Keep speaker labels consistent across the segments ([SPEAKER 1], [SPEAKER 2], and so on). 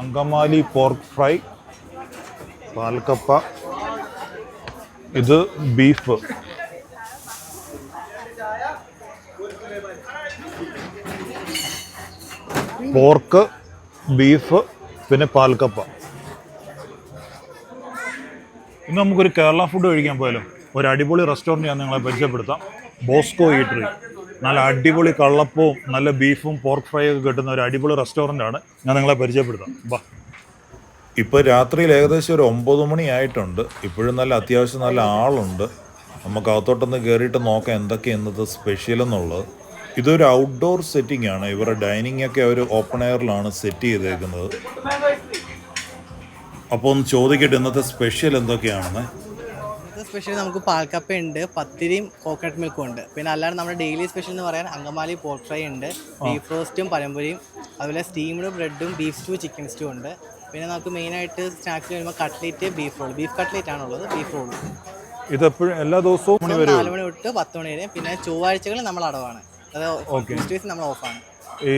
[SPEAKER 1] Angamaly pork fry പാൽക്കപ്പ. ഇത് beef pork beef പിന്നെ പാൽക്കപ്പ. ഇന്ന് നമുക്കൊരു കേരള ഫുഡ് കഴിക്കാൻ പോയാലോ? ഒരു അടിപൊളി റെസ്റ്റോറന്റ് ഞാൻ നിങ്ങളെ പരിചയപ്പെടുത്താം. ബോസ്കോ ഈട്ടറി നല്ല അടിപൊളി കള്ളപ്പവും നല്ല ബീഫും പോർക്ക് ഫ്രൈ ഒക്കെ കിട്ടുന്ന ഒരു അടിപൊളി റെസ്റ്റോറന്റ് ആണ്. ഞാൻ നിങ്ങളെ പരിചയപ്പെടുത്താം. ബാ ഇപ്പോൾ രാത്രിയിൽ ഏകദേശം ഒരു ഒമ്പത് മണി ആയിട്ടുണ്ട്. ഇപ്പോഴും നല്ല അത്യാവശ്യം നല്ല ആളുണ്ട്. നമുക്ക് അകത്തോട്ടൊന്ന് കയറിയിട്ട് നോക്കാം എന്തൊക്കെ ഇന്നത്തെ സ്പെഷ്യൽ എന്നുള്ളത്. ഇതൊരു ഔട്ട്ഡോർ സെറ്റിംഗ് ആണ്. ഇവരുടെ ഡൈനിങ് ഒക്കെ ഒരു ഓപ്പൺ എയറിലാണ് സെറ്റ് ചെയ്തേക്കുന്നത്. അപ്പോൾ ഒന്ന് ചോദിക്കട്ടെ ഇന്നത്തെ സ്പെഷ്യൽ എന്തൊക്കെയാണെന്ന്?
[SPEAKER 2] സ്പെഷ്യൽ നമുക്ക് പാൽക്കപ്പ ഉണ്ട് പത്തിരിയും കോക്കനട്ട് മിൽക്കും ഉണ്ട്. പിന്നെ അല്ലാതെ നമ്മുടെ ഡെയിലി സ്പെഷ്യൽ എന്ന് പറയാൻ അങ്കമാലി പോർക്ക് ഫ്രൈ ഉണ്ട് ബീഫ് റോസ്റ്റും പഴംപൊരിയും അതുപോലെ സ്റ്റീംഡ് ബ്രെഡും ബീഫ് സ്റ്റൂ ചിക്കൻ സ്റ്റൂ ഉണ്ട്. പിന്നെ നമുക്ക് മെയിനായിട്ട് സ്നാക്സ് വരുമ്പോൾ cutlet beef roll beef cutlet ആണുള്ളത് ബീഫ് റോൾ
[SPEAKER 1] ഇതെപ്പോഴും എല്ലാ ദിവസവും
[SPEAKER 2] നാല് മണി തൊട്ട് പത്ത് മണി വരെ പിന്നെ ചൊവ്വാഴ്ചകൾ നമ്മൾ അടവാണ്. അത് നമ്മൾ ഓഫാണ്
[SPEAKER 1] ഈ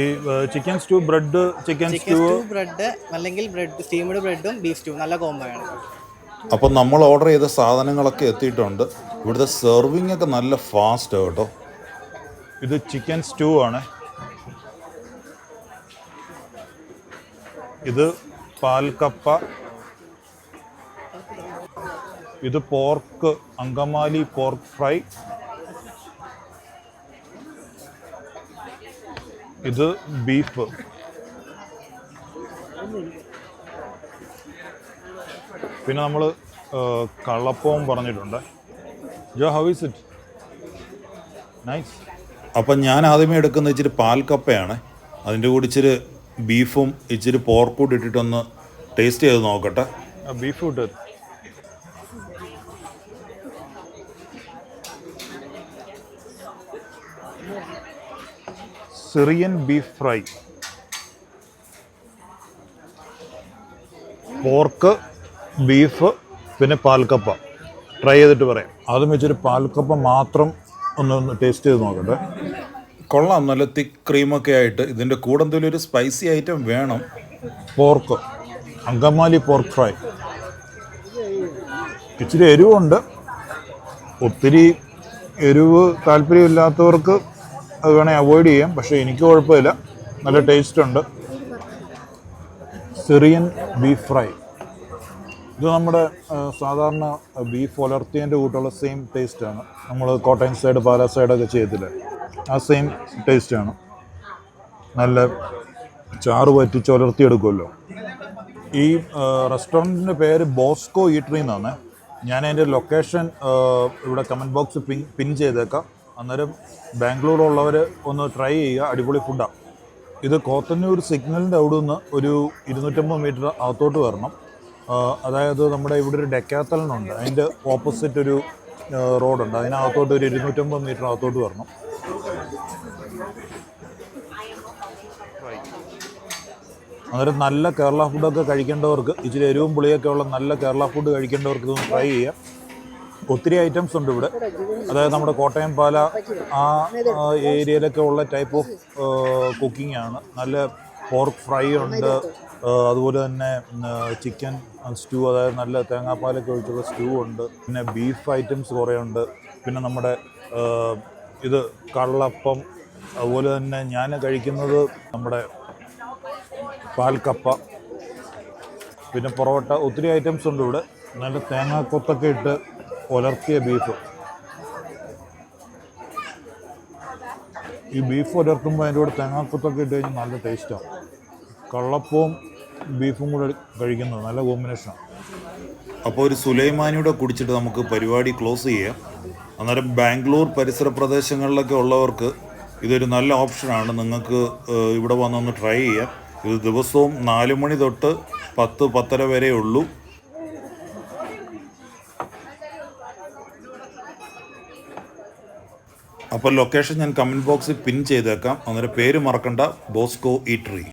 [SPEAKER 1] chicken stew bread chicken
[SPEAKER 2] stew bread അല്ലെങ്കിൽ ബ്രെഡ് സ്റ്റീംഡ് ബ്രെഡും ബീഫ് സ്റ്റൂ നല്ല കോംബോ ആണ്.
[SPEAKER 1] അപ്പം നമ്മൾ ഓർഡർ ചെയ്ത സാധനങ്ങളൊക്കെ എത്തിയിട്ടുണ്ട്. ഇവിടുത്തെ സെർവിങ് ഒക്കെ നല്ല ഫാസ്റ്റ് കേട്ടോ. ഇത് ചിക്കൻ സ്റ്റൂ ആണ്. ഇത് പാൽക്കപ്പ. ഇത് പോർക്ക് അങ്കമാലി പോർക്ക് ഫ്രൈ ഇത് ബീഫ് പിന്നെ നമ്മൾ കള്ളപ്പവും പറഞ്ഞിട്ടുണ്ട്. Jo how is it nice appam ഞാൻ ആദ്യമേ എടുക്കുന്ന ഇച്ചിരി പാൽക്കപ്പയാണ് അതിന്റെ കൂടി ഇച്ചിരി ബീഫും ഇച്ചിരി പോർക്കും കൂടി ഇട്ടിട്ടൊന്ന് ടേസ്റ്റ് ചെയ്ത് നോക്കട്ടെ. ബീഫ് ഇട്ട്. Syrian beef fry pork beef പിന്നെ പാൽക്കപ്പ. ട്രൈ ചെയ്തിട്ട് പറയാം. ആദ്യം വെച്ചൊരു പാൽക്കപ്പ മാത്രം ഒന്ന് ഒന്ന് ടേസ്റ്റ് ചെയ്ത് നോക്കട്ടെ. കൊള്ളാം. നല്ല തിക്ക് ക്രീമൊക്കെ ആയിട്ട് ഇതിന്റെ കൂടെ എന്തെങ്കിലും ഒരു സ്പൈസി ഐറ്റം വേണം. പോർക്ക് അങ്കമാലി പോർക്ക് ഫ്രൈ ഇച്ചിരി എരിവുണ്ട്. ഒത്തിരി എരിവ് താല്പര്യമില്ലാത്തവർക്ക് അത് വേണേൽ അവോയ്ഡ് ചെയ്യാം. പക്ഷേ എനിക്ക് കുഴപ്പമില്ല. നല്ല ടേസ്റ്റ് ഉണ്ട്. Syrian beef fry. ഇത് നമ്മുടെ സാധാരണ ബീഫ് പുലർത്തിയതിന്റെ കൂട്ടുള്ള സെയിം ടേസ്റ്റാണ് നമ്മൾ കോട്ടയം സൈഡ് പാലാ സൈഡൊക്കെ ചെയ്യത്തില്ലേ? ആ സെയിം ടേസ്റ്റാണ് നല്ല ചാറ് പറ്റി ചുലർത്തിയെടുക്കുമല്ലോ ഈ റെസ്റ്റോറന്റിന്റെ പേര് ബോസ്കോ ഈട്രി എന്നാണ്. ഞാൻ അതിന്റെ ലൊക്കേഷൻ ഇവിടെ കമന്റ് ബോക്സ് പിൻ പിൻ ചെയ്തേക്കാം. അന്നേരം ബാംഗ്ലൂരുള്ളവർ ഒന്ന് ട്രൈ ചെയ്യുക. അടിപൊളി ഫുഡാണ് ഇത് കോത്തന്നൂർ സിഗ്നലിന്റെ അവിടെ നിന്ന് ഒരു ഇരുന്നൂറ്റമ്പത് മീറ്റർ അകത്തോട്ട് വരണം. അതായത് നമ്മുടെ ഇവിടെ ഒരു ഡെക്കാത്തലനുണ്ട്. അതിന്റെ ഓപ്പോസിറ്റ് ഒരു റോഡുണ്ട്. അതിനകത്തോട്ട് ഒരു ഇരുന്നൂറ്റമ്പത് മീറ്റർ അകത്തോട്ട് വരണം. അന്നേരം നല്ല കേരള ഫുഡൊക്കെ കഴിക്കേണ്ടവർക്ക് ഇച്ചിരി എരിവും പുളിയൊക്കെ ഉള്ള നല്ല കേരള ഫുഡ് കഴിക്കേണ്ടവർക്ക് ഇതൊന്ന് ട്രൈ ചെയ്യാം. ഒത്തിരി ഐറ്റംസ് ഉണ്ട് ഇവിടെ. അതായത് നമ്മുടെ കോട്ടയം പാല ആ ഏരിയയിലൊക്കെ ഉള്ള ടൈപ്പ് ഓഫ് കുക്കിംഗ് ആണ്. നല്ല പോർക്ക് ഫ്രൈ ഉണ്ട്. അതുപോലെ തന്നെ ചിക്കൻ സ്റ്റൂ അതായത് നല്ല തേങ്ങാപ്പാലൊക്കെ ഒഴിച്ചുള്ള സ്റ്റൂ ഉണ്ട്. പിന്നെ ബീഫ് ഐറ്റംസ് കുറേ ഉണ്ട്. പിന്നെ നമ്മുടെ ഇത് കള്ളപ്പം അതുപോലെ തന്നെ ഞാൻ കഴിക്കുന്നത് നമ്മുടെ പാൽക്കപ്പ. പിന്നെ പൊറോട്ട ഒത്തിരി ഐറ്റംസ് ഉണ്ട് ഇവിടെ. നല്ല തേങ്ങാക്കൊത്തൊക്കെ ഇട്ട് ഉലർത്തിയ ബീഫ്. ഈ ബീഫ് ഉലർത്തുമ്പോൾ അതിന്റെ കൂടെ തേങ്ങാക്കൊത്തൊക്കെ ഇട്ട് കഴിഞ്ഞാൽ നല്ല ടേസ്റ്റാണ് കള്ളപ്പവും ബീഫും കൂടെ കഴിക്കുന്നത് നല്ല കോമ്പിനേഷനാണ് അപ്പോൾ ഒരു സുലൈമാനിയുടെ കുടിച്ചിട്ട് നമുക്ക് പരിപാടി ക്ലോസ് ചെയ്യാം. അന്നേരം ബാംഗ്ലൂർ പരിസര പ്രദേശങ്ങളിലൊക്കെ ഉള്ളവർക്ക് ഇതൊരു നല്ല ഓപ്ഷനാണ് നിങ്ങൾക്ക് ഇവിടെ വന്നൊന്ന് ട്രൈ ചെയ്യാം. ഇത് ദിവസവും നാല് മണി തൊട്ട് പത്ത് പത്തര വരെ ഉള്ളൂ. അപ്പോൾ ലൊക്കേഷൻ ഞാൻ കമന്റ് ബോക്സിൽ പിൻ ചെയ്തേക്കാം. അന്നേരം പേര് മറക്കണ്ട. ബോസ്കോ ഈട്രി